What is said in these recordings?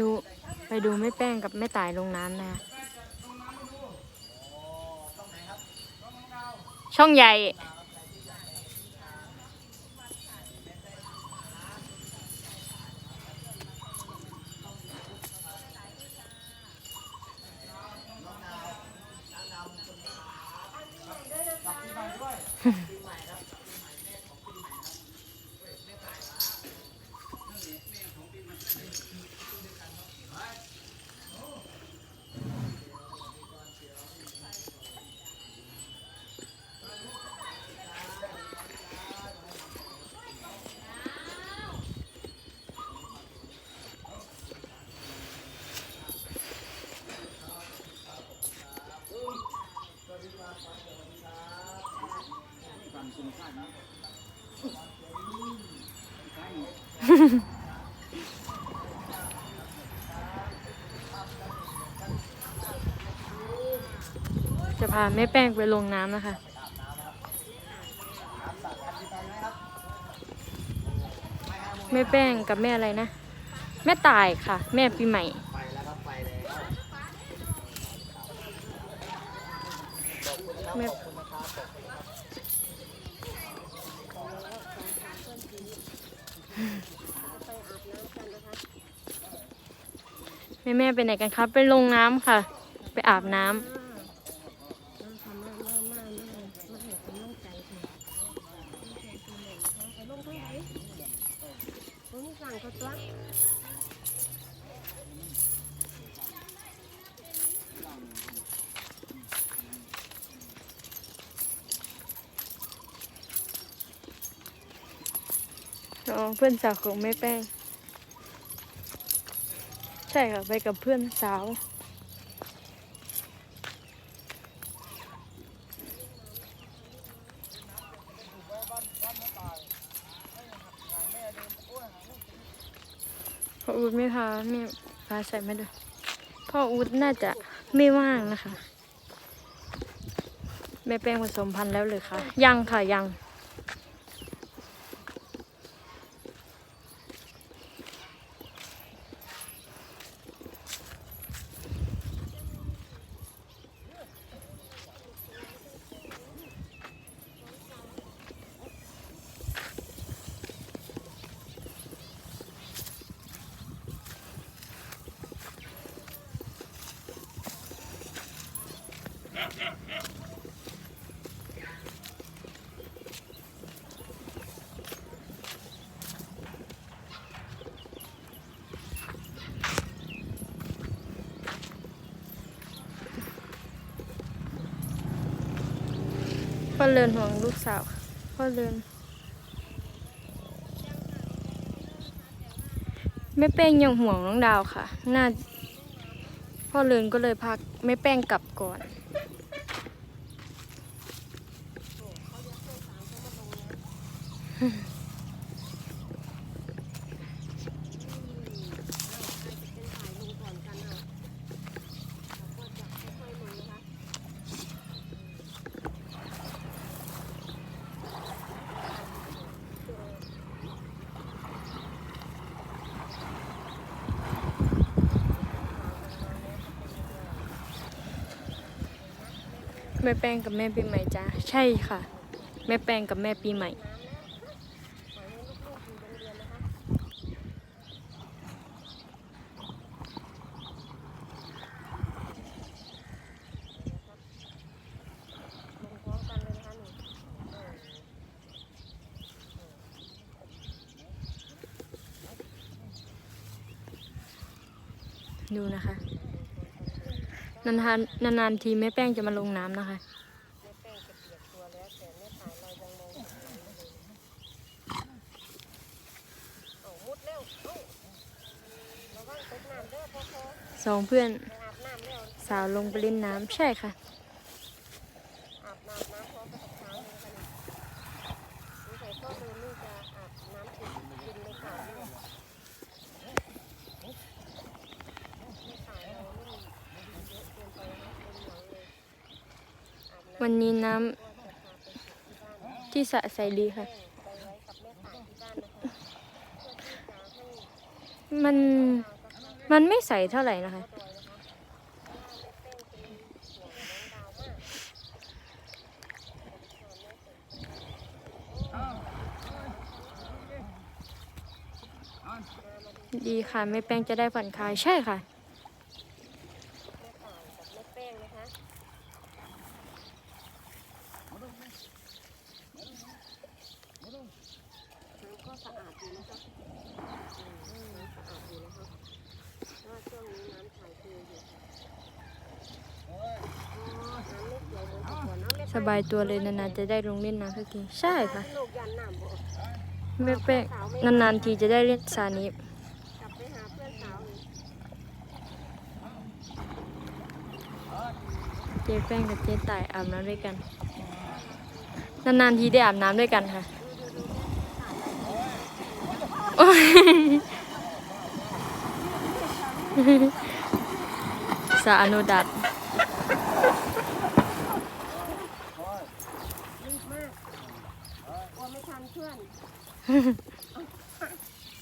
ดูไปดูแม่แป้งกับแม่ตายลงน้ำนะคะช่องใหญ่ พาแม่แป้งไปลงน้ำนะคะ แม่แป้งกับแม่อะไรนะ แม่ตายค่ะ แม่ปีใหม่ แม่แม่แม่ไปไหนกันครับ ไปลงน้ำค่ะ ไปอาบน้ำ น้องเพื่อนสาวของแม่แป้ง ใช่ค่ะ ไปกับเพื่อนสาวพ่ออูดไม่พาไม่พาใส่มาด้วยพ่ออูดน่าจะไม่ว่างนะคะ แม่แป้งผสมพันธุ์แล้วเลยค่ะยังค่ะยัง พ่อเรือนห่วงลูกสาวพ่อเรือนแม่แป้งยังห่วงน้องดาวค่ะ น่า พ่อเรือนก็เลยพักแม่แป้งกลับก่อนแม่ แป้งกับแม่ปีใหม่จ้าใช่ค่ะ แม่แป้งกับแม่ปีใหม่ ดูนะคะ นานๆนานๆทีแม่แป้งจะมาลงน้ำนะคะ สองเพื่อนสาวลงไปเล่นน้ำใช่ค่ะ อาบน้ำน้ำพร้อมกับเช้าเลยนะคะนี่สงสัยพ่อเดินนี่จะอาบน้ำกินกินในสระนี่ในสระเรานี่มันเยอะเกินไปนะเป็นหลังเลยอาบน้ำ วันนี้น้ำก็จะพาที่สะใสดีค่ะไปไว้กับแม่ตายที่บ้านนะคะเพื่อที่จะให้มัน มันไม่ใสเท่าไหร่นะคะ ดีค่ะแม่แป้งจะได้ผ่อนคลาย ใช่ค่ะ ไม่ต่างกับเม็ดแป้งนะคะน้ำก็สะอาดอยู่นะคะอืมน้ำสะอาดอยู่นะคะเพราะว่าช่วงนี้น้ำถ่ายเทอยู่ค่ะอ๋อน้ำไม่เขียวเหมือนแต่ก่อนเนาะแม่ ส บายตัวเลยนานๆจะได้ลงเล่นน้ำสักทีใช่ค่ะลูกยันน้ำบ่แม่แป้งนานๆทีจะได้เล่นสานี้กลับไปหาเพื่อนสาวนี่เจ๊แป้งกับเจ๊ต่ายอาบน้ำด้วยกัน นานๆทีได้อาบน้ำด้วยกันค่ะโอ๊ยสาอนุดัต รีบมากกลัวไม่ทันเพื่อน โ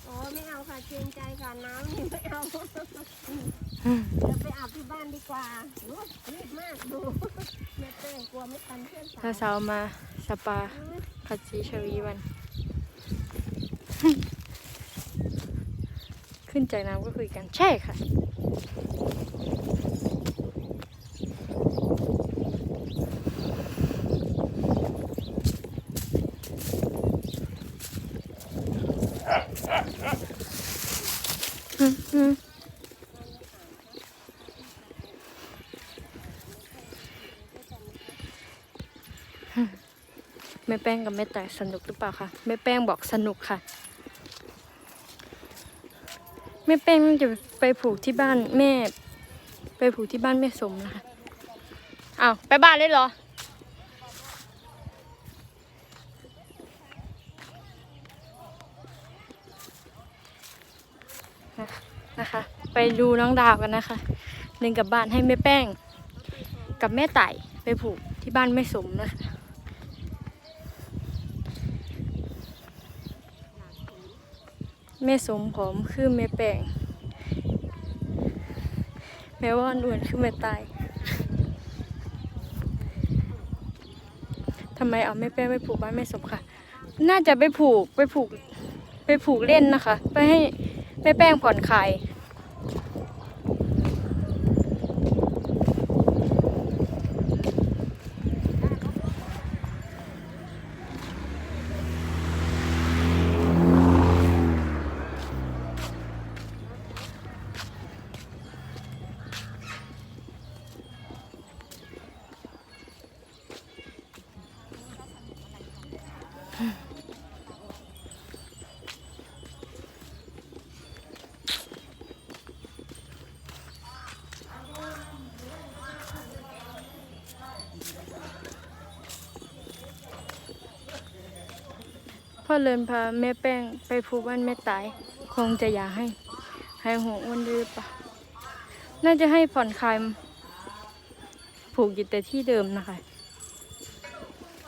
อ้ไม่เอาค่ะเกรงใจค่ะน้ำนี่ไม่เอาเดี๋ยวไปอาบที่บ้านดีกว่าโอ้ยรีบมากดูแม่เต้กลัวไม่ทันเพื่อนสาถ้าวสาวมาสปาคัดซีชวีวัน ขึ้นจากน้ำก็คุยกันใช่ค่ะ อืมอืมแม่แป้งกับแม่แต่สนุกหรือเปล่าคะแม่แป้งบอกสนุกค่ะแม่แป้งจะไปผูกที่บ้านแม่ ไปผูกที่บ้านแม่สมนะคะอ้าวไปบ้านเลยเหรอนะคะ ไปดูน้องดาวกันนะคะเดินกลับบ้านให้แม่แป้ง กับแม่ไต่ไปผูกที่บ้านแม่สมนะคะ แม่สมผอมคือแม่แป้งแม่ว่าอ้วนคือแม่ตายทำไมเอาแม่แป้งไปผูกบ้านแม่สมค่ะ น่าจะไปผูกไปผูกไปผูกเล่นนะคะ ไปให้แม่แป้งผ่อนคลาย เลินพาแม่แป้งไปผูกบ้านแม่ตาย คงจะอยากให้ ให้หัวอ้วนด้วยหรือเปล่าน่าจะให้ผ่อนคลายผูกอยู่แต่ที่เดิมนะคะ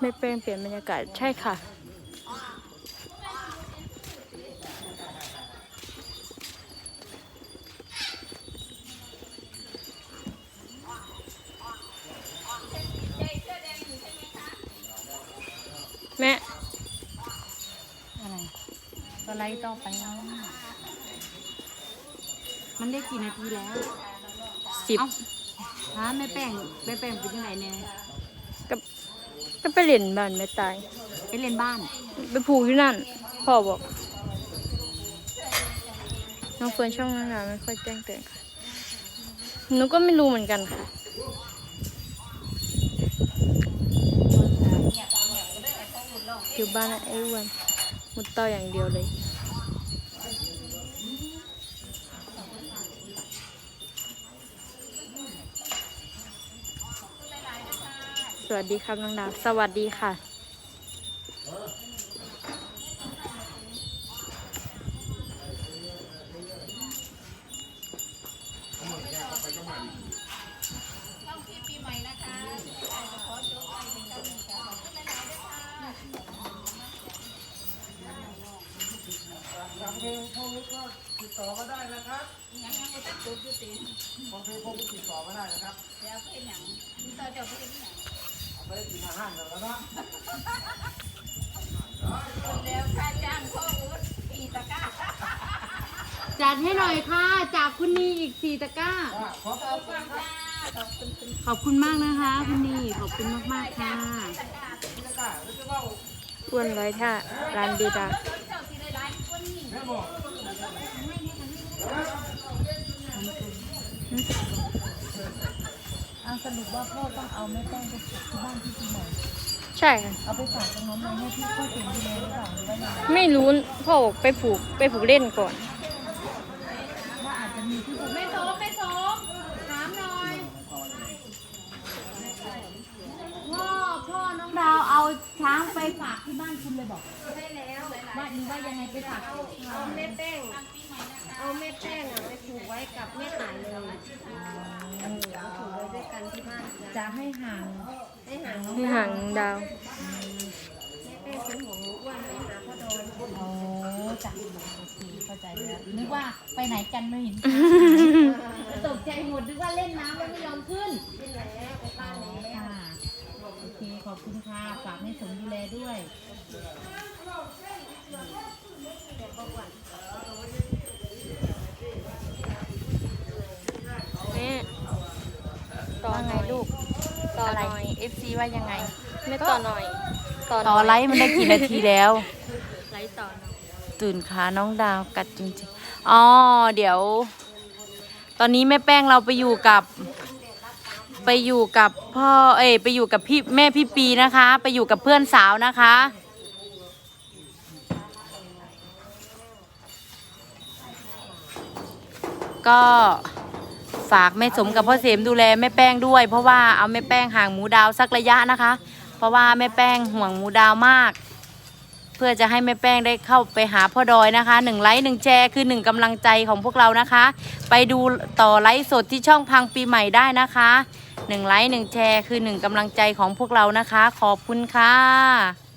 แม่แป้งเปลี่ยนบรรยากาศใช่ค่ะ ก็ไล่ต่อไปเอามันได้กี่นาทีแล้วสิบเอ้าฮะแม่แป้งแม่แป้งเป็นยังไงเนี่ยก็ไปเล่นบ้านแม่ตาย ไปเล่นบ้าน ไปผูกอยู่นั่น พ่อบอก น้องเฟิร์นช่องนั้นนะไม่ค่อยแจ้งเตือนค่ะ หนูก็ไม่รู้เหมือนกันค่ะอยู่บ้านไอ้อ้วัน มุดเต้าอย่างเดียวเลย สวัสดีครับน้องดาว สวัสดีค่ะ เพลงพงกก็ติดต่อมาได้นะครับยังยังไม่ติดต่ออยู่ตีของเฟซบุ๊กติดต่อมาได้นะครับเดี๋ยวเป็นอย่างนี่ต่อจะเป็นอย่างเอาไปกินอาหารแล้วนะจัดให้หน่อยค่ะ จากคุณนีอีกสี่ตะกร้า ขอบคุณครับขอบคุณมากนะคะ คุณนีขอบคุณมากๆค่ะอ้วนร้อยท่าร้านบีดาแม่บ อกเอาสรุปว่าพ่อต้องเอาแม่แป้งไปปลูกที่บ้านที่ปีใหม่ใช่ค่ะเอาไปฝากตรงนั้นเลยให้พี่พ่อถึงดูแลหรือเปล่าหรือว่ายังไงไม่รู้พ่อบอกไปผูกไปผูกเล่นก่อน ว่าอาจจะมีที่ปลูกไม่โสมไม่โสมถามหน่อยพ่อพ่อน้องดาวเอาช้างไป ฝากที่บ้านคุณเลยบอกใช่แล้วว่าหรือว่ายังไงไปฝากเอาแม่แป้ง เอาแม่แป้งอะไปผูกไว้กับแม่หายเลยเออเอาผูกไว้ด้วยกันที่บ้านนะจะให้ห่างให้หางน้องที่ห่างดาวแม่แป้งเป็นห่วงหนูอ้วนไปหาพ่อดอนโอ้จ้ะโอเคเข้าใจแล้วนึกว่าไปไหนกันไม่เห็นตกใจหมดนึกว่าเล่นน้ำแล้วไม่ยอมขึ้นขึ้นแล้วไปบ้านแล้วค่ะโอ เค ขอบคุณค่ะฝากให้สมดูแลด้วยแม่ต่อหน่อยลูก ต่อหน่อย FC ว่ายังไง ไม่ต่อหน่อย ต่อหน่ยไลฟ์มันได้กี่นาทีแล้ว ไลฟ์ต่อหน่อยตื่นขาน้องดาวกัดจริงๆ อ๋อ เดี๋ยว ตอนนี้แม่แป้งเราไปอยู่กับ ไปอยู่กับพ่อเอ้ยไปอยู่กับพี่แม่พี่ปีนะคะ ไปอยู่กับเพื่อนสาวนะคะ ก็ฝากแม่สมกับพ่อเสมดูแลแม่แป้งด้วย เพราะว่าเอาแม่แป้งห่างหมูดาวสักระยะนะคะ เพราะว่าแม่แป้งห่วงหมูดาวมาก เพื่อจะให้แม่แป้งได้เข้าไปหาพ่อดอยนะคะหนึ่งไลค์หนึ่งแชร์คือหนึ่งกำลังใจของพวกเรานะคะ ไปดูต่อไลฟ์สดที่ช่องพังปีใหม่ได้นะคะ หนึ่งไลค์หนึ่งแชร์คือหนึ่งกำลังใจของพวกเรานะคะ ขอบคุณค่ะ